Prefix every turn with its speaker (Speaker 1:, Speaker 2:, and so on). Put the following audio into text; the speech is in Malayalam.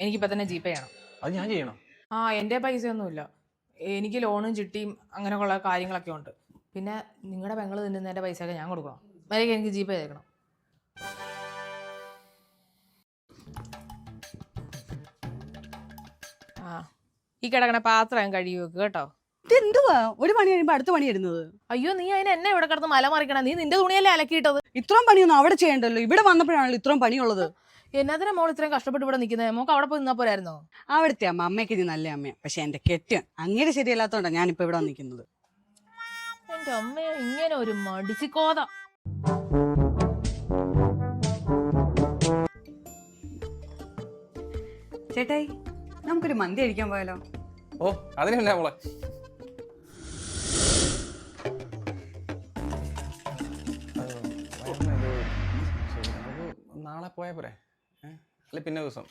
Speaker 1: എനിക്കിപ്പോ തന്നെ ജിപേ ചെയ്യണം.
Speaker 2: അത് ഞാൻ ചെയ്യണം.
Speaker 1: ആ എന്റെ പൈസയൊന്നുമില്ല. എനിക്ക് ലോണും ചിട്ടിയും അങ്ങനെയുള്ള കാര്യങ്ങളൊക്കെ ഉണ്ട്. പിന്നെ നിങ്ങളുടെ പെങ്ങൾ തിന്നുന്നതിന്റെ പൈസയൊക്കെ ഞാൻ കൊടുക്കണം. വരെയൊക്കെ എനിക്ക് ജിപേ ചെയ്യണം ആ ഈ കിടക്കണ പാത്രം കഴുകി വെക്കുക കേട്ടോ.
Speaker 3: ഇതെന്തുവാ? ഒരു പണി കഴിയുമ്പോ അടുത്ത പണി വരുന്നത്
Speaker 1: അയ്യോ നീ അതിന് എന്നെ ഇവിടെ കിടന്ന് മല മറിക്കണം? നീ നിന്റെ തുണിയല്ലേ അലക്കിയിട്ടത്?
Speaker 3: ഇത്രയും പണിയൊന്നും അവിടെ ചെയ്യണ്ടല്ലോ. ഇവിടെ വന്നപ്പോഴാണല്ലോ ഇത്രയും പണിയുള്ളത്.
Speaker 1: എന്നാത്തിനാ മോൾ ഇത്രയും കഷ്ടപ്പെട്ട് ഇവിടെ നിൽക്കുന്നത് മോക്ക് അവിടെ പോയി നിന്നാ പോരായിരുന്നോ?
Speaker 3: അവിടുത്തെ അമ്മ അമ്മയ്ക്ക് ഇത് നല്ല അമ്മയാ. പക്ഷെ എന്റെ കെട്ടിയൻ അങ്ങേര് ശരിയല്ലാത്തോണ്ടാ ഞാനിപ്പോ ഇവിടെ നിൽക്കുന്നത്
Speaker 1: എന്റെ അമ്മ ഇങ്ങനെ ഒരു മടിച്ചിക്കോത.
Speaker 3: ചേട്ടായി നമുക്കൊരു മന്തി കഴിക്കാൻ പോയാലോ?
Speaker 2: ഓ അതിനല്ല മോളെ? നാളെ പോയാൽ പോരെ? അല്ല പിന്നെ ദിവസം?